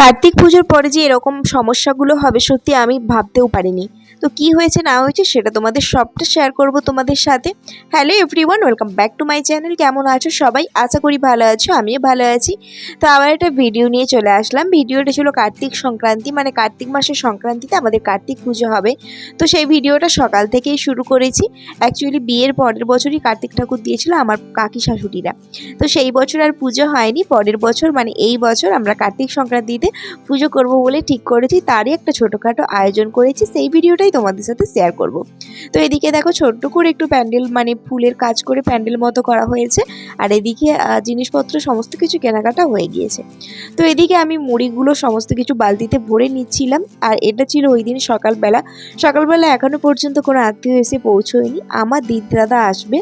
কার্তিক পুজোর পরে যে এরকম সমস্যাগুলো হবে, সত্যি আমি ভাবতেও পারিনি। তো কি হয়েছে, না হয়েছে, সেটা তোমাদের সবটা শেয়ার করব তোমাদের সাথে। Hello everyone welcome back to my channel কেমন আছো সবাই? আশা করি ভালো আছো, আমিও ভালো আছি। তো আবার একটা ভিডিও নিয়ে চলে আসলাম। ভিডিওটা ছিল কার্তিক সংক্রান্তি মানে কার্তিক মাসের সংক্রান্তিতে আমাদের কার্তিক পুজো হবে। তো সেই ভিডিওটা সকাল থেকেই শুরু করেছি। অ্যাকচুয়ালি বিয়ের পরের বছরই কার্তিক ঠাকুর দিয়েছিল আমার কাকি শাশুড়িরা। তো সেই বছর আর পুজো হয়নি, পরের বছর মানে এই বছর আমরা কার্তিক সংক্রান্তিতে পুজো করব বলে ঠিক করেছি, তারই একটা ছোটোখাটো আয়োজন করেছি, সেই ভিডিওটাই তোমাদের সাথে শেয়ার করব। তো এদিকে দেখো ছোট্ট করে একটু প্যান্ডেল মানে ফুলের কাজ করে প্যান্ডেল মতো করা হয়েছে, আর এদিকে জিনিসপত্র সমস্ত কিছু কেনাকাটা হয়ে গিয়েছে। তো এদিকে আমি মুড়িগুলো সমস্ত কিছু বালতিতে ভরে নিচ্ছিলাম, আর এটা ছিল ওই দিন সকালবেলা। সকালবেলা এখনও পর্যন্ত কোনো আত্মীয় এসে পৌঁছয়নি। আমার দাদা আসবে,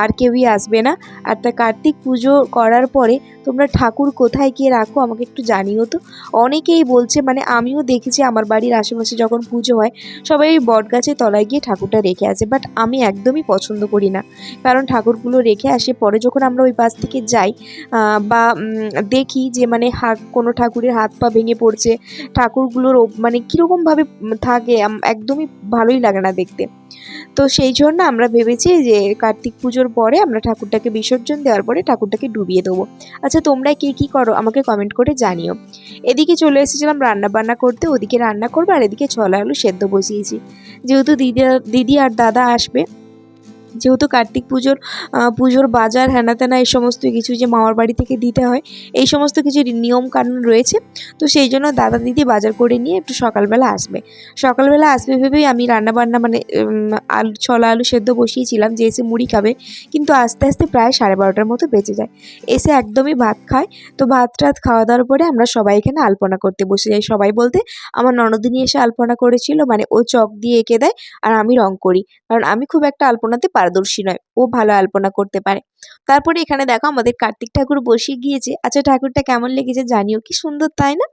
আর কেউই আসবে না। আর তা কার্তিক পুজো করার পরে তোমরা ঠাকুর কোথায় গিয়ে রাখো আমাকে একটু জানিও তো। অনেকেই বলছে মানে আমিও দেখেছি আমার বাড়ির আশেপাশে যখন পুজো হয়, সবাই ওই বট গাছের তলায় গিয়ে ঠাকুরটা রেখে আসে। বাট আমি একদমই পছন্দ করি না। কারণ ঠাকুরগুলো রেখে আসে, পরে যখন আমরা ওই পাশ থেকে যাই বা দেখি যে মানে হাত, কোনো ঠাকুরের হাত পা ভেঙে পড়ছে, ঠাকুরগুলোর মানে কীরকমভাবে থাকে একদমই ভালোই লাগে না দেখতে। তো সেই জন্য আমরা ভেবেছি যে, কার্তিক পুজোর পরে আমরা ঠাকুরটাকে বিসর্জন দেওয়ার পরে ঠাকুরটাকে ডুবিয়ে দেবো। আচ্ছা তোমরা কে কী করো? আমাকে কমেন্ট করে জানিও। এদিকে চলে এসেছিলাম রান্না বান্না করতে, ওদিকে রান্না করব আর এদিকে ছলা আলু সেদ্ধ বসিয়েছি। যেহেতু দিদি দিদি আর দাদা আসবে যেহেতু কার্তিক পুজোর পুজোর বাজার হ্যানা ত্যানা এই সমস্ত কিছু যে মামার বাড়ি থেকে দিতে হয়, এই সমস্ত কিছু নিয়ম কানুন রয়েছে। তো সেই জন্য দাদা দিদি বাজার করে নিয়ে একটু সকালবেলা আসবে। সকালবেলা আসবে ভেবেই আমি রান্না বান্না মানে আলু, ছলা আলু সেদ্ধ বসিয়েছিলাম যে এসে মুড়ি খাবে, কিন্তু আস্তে আস্তে প্রায় সাড়ে বারোটার মতো বেঁচে যায়। এসে একদমই ভাত খায়। তো ভাত টাত খাওয়া দাওয়ার পরে আমরা সবাই এখানে আলপনা করতে বসে যাই। সবাই বলতে, আমার ননদিনী এসে আলপনা করেছিল মানে ও চক দিয়ে এঁকে দেয়, আর আমি রং করি। কারণ আমি খুব একটা আলপনাতে পারদর্শী নয়, ও ভালো আলপনা করতে পারে। তারপরে এখানে দেখো আমাদের কার্তিক ঠাকুর বসে গিয়েছে। আচ্ছা ঠাকুরটা কেমন লেগেছে জানিও কি সুন্দর, তাই না?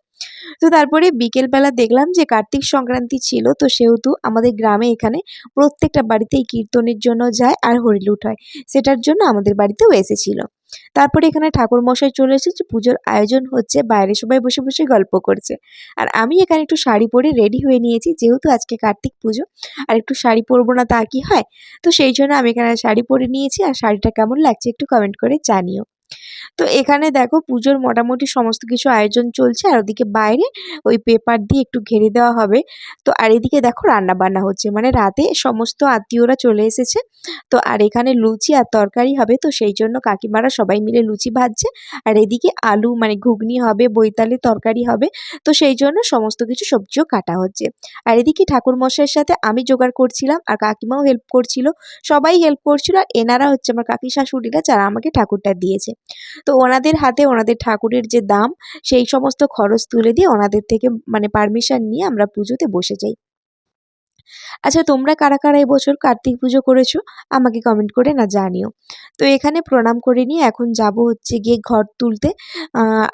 তো তারপরে বিকেলবেলা দেখলাম যে কার্তিক সংক্রান্তি ছিল, তো সেহেতু আমাদের গ্রামে এখানে প্রত্যেকটা বাড়িতেই কীর্তনের জন্য যায় আর হরিলুট হয়। সেটার জন্য আমাদের বাড়িতেও এসেছিল। তারপরে এখানে ঠাকুর মশাই চলে এসেছে, পুজোর আয়োজন হচ্ছে, বাইরে সবাই বসে বসে গল্প করছে। আর আমি এখানে একটু শাড়ি পরে রেডি হয়ে নিয়েছি, যেহেতু আজকে কার্তিক পুজো, আর একটু শাড়ি পরবো না তা কি হয়? তো সেই জন্য আমি এখানে শাড়ি পরে নিয়েছি, আর শাড়িটা কেমন লাগছে একটু কমেন্ট করে জানিও। তো এখানে দেখো পুজোর মোটামুটি সমস্ত কিছু আয়োজন চলছে, আর ওদিকে বাইরে ওই পেপার দিয়ে একটু ঘেরে দেওয়া হবে। তো আর এদিকে দেখো রান্না বান্না হচ্ছে মানে রাতে সমস্ত আত্মীয়রা চলে এসেছে। তো আর এখানে লুচি আর তরকারি হবে, তো সেই জন্য কাকিমারা সবাই মিলে লুচি ভাজছে। আর এদিকে আলু মানে ঘুগনি হবে বৈতালের তরকারি হবে, তো সেই জন্য সমস্ত কিছু সবজিও কাটা হচ্ছে। আর এদিকে ঠাকুর মশাইয়ের সাথে আমি জোগাড় করছিলাম, আর কাকিমাও হেল্প করছিল, সবাই হেল্প করছিল, আর এনারা হচ্ছে আমার কাকি শাশুড়িরা যারা আমাকে ঠাকুরটা দিয়েছে। তো ওনাদের হাতে ওনাদের ঠাকুরের যে দাম, সেই সমস্ত খরচ তুলে দিয়ে ওনাদের থেকে মানে পারমিশন নিয়ে আমরা পুজোতে বসে যাই। আচ্ছা তোমরা কারা কারা এবছর কার্তিক পুজো করেছ? আমাকে কমেন্ট করে না জানিও। তো এখানে প্রণাম করে নিয়ে এখন যাব হচ্ছে গিয়ে ঘর তুলতে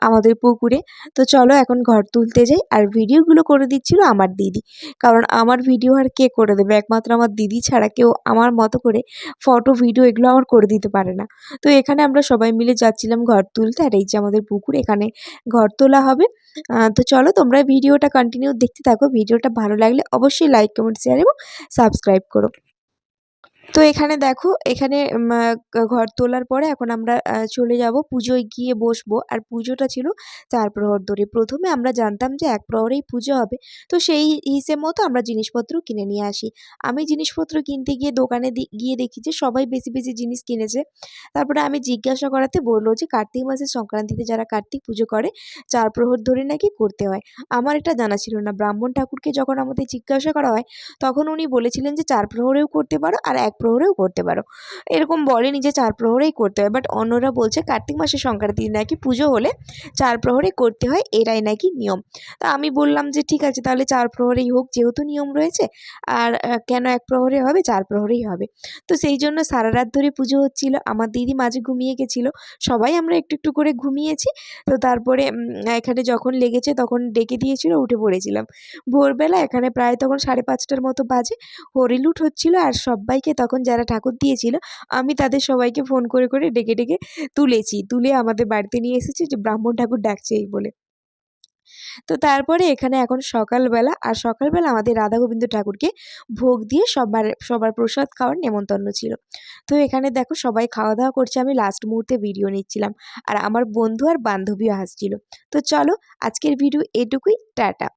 আমাদের পুকুরে। তো চলো এখন ঘর তুলতে যাই আর ভিডিওগুলো করে দিচ্ছিল আমার দিদি। কারণ আমার ভিডিও আর কে করে দেবে? একমাত্র আমার দিদি ছাড়া কেউ আমার মতো করে ফটো ভিডিও এগুলো আমার করে দিতে পারে না। তো এখানে আমরা সবাই মিলে যাচ্ছিলাম ঘর তুলতে আর এই যে আমাদের পুকুর, এখানে ঘর তোলা হবে। তো চলো তোমরা ভিডিওটা কন্টিনিউ দেখতে থাকো। ভিডিওটা ভালো লাগলে অবশ্যই লাইক কমেন্ট শেয়ার এবং সাবস্ক্রাইব করো। তো এখানে দেখো, এখানে ঘর তোলার পরে এখন আমরা চলে যাব পুজোয় গিয়ে বসবো। আর পুজোটা ছিল চার প্রহর ধরে প্রথমে আমরা জানতাম যে এক প্রহরেই পুজো হবে। তো সেই হিসেব মতো আমরা জিনিসপত্র কিনে নিয়ে আসি। আমি জিনিসপত্র কিনতে গিয়ে দোকানে গিয়ে দেখি যে সবাই বেশি বেশি জিনিস কিনেছে। তারপরে আমি জিজ্ঞাসা করাতে বলল যে কার্তিক মাসের সংক্রান্তিতে যারা কার্তিক পুজো করে, চার প্রহর ধরে নাকি করতে হয়? আমার এটা জানা ছিল না। ব্রাহ্মণ ঠাকুরকে যখন আমাদের জিজ্ঞাসা করা হয়, তখন উনি বলেছিলেন যে চার প্রহরেও করতে পারো আর এক প্রহরেও করতে পারো। এরকম বলেনি যে চার প্রহরেই করতে হয়। বাট অন্যরা বলছে কার্তিক মাসের সংক্রান্তি নাকি পুজো হলে চার প্রহরে করতে হয় এটাই নাকি নিয়ম। তা আমি বললাম যে ঠিক আছে, তাহলে চার প্রহরেই হোক যেহেতু নিয়ম রয়েছে, আর কেন এক প্রহরে হবে? চার প্রহরেই হবে। তো সেই জন্য সারা রাত ধরে পুজো হচ্ছিল, আমার দিদি মাঝে ঘুমিয়ে গেছিল, সবাই আমরা একটু একটু করে ঘুমিয়েছি। তো তারপরে এখানে যখন লেগেছে তখন ডেকে দিয়েছিল, উঠে পড়েছিলাম। ভোরবেলা এখানে প্রায় তখন সাড়ে পাঁচটার মতো বাজে, হরিলুট হচ্ছিল আর সবাইকে তখন যারা ঠাকুর দিয়েছিল, আমি তাদের সবাইকে ফোন করে করে ডেকে ডেকে তুলেছি। তুলে আমাদের বাড়িতে নিয়ে এসেছি যে, ব্রাহ্মণ ঠাকুর ডাকছে এই বলে। তো তারপরে এখানে এখন সকালবেলা, আর সকালবেলা আমাদের রাধা গোবিন্দ ঠাকুরকে ভোগ দিয়ে সবার সবার প্রসাদ খাওয়ার নেমন্তন্ন ছিল। তো এখানে দেখো সবাই খাওয়া দাওয়া করছে, আমি লাস্ট মুহূর্তে ভিডিও নিচ্ছিলাম। আর আমার বন্ধু আর বান্ধবীও হাসছিল তো চলো আজকের ভিডিও এটুকুই, টাটা।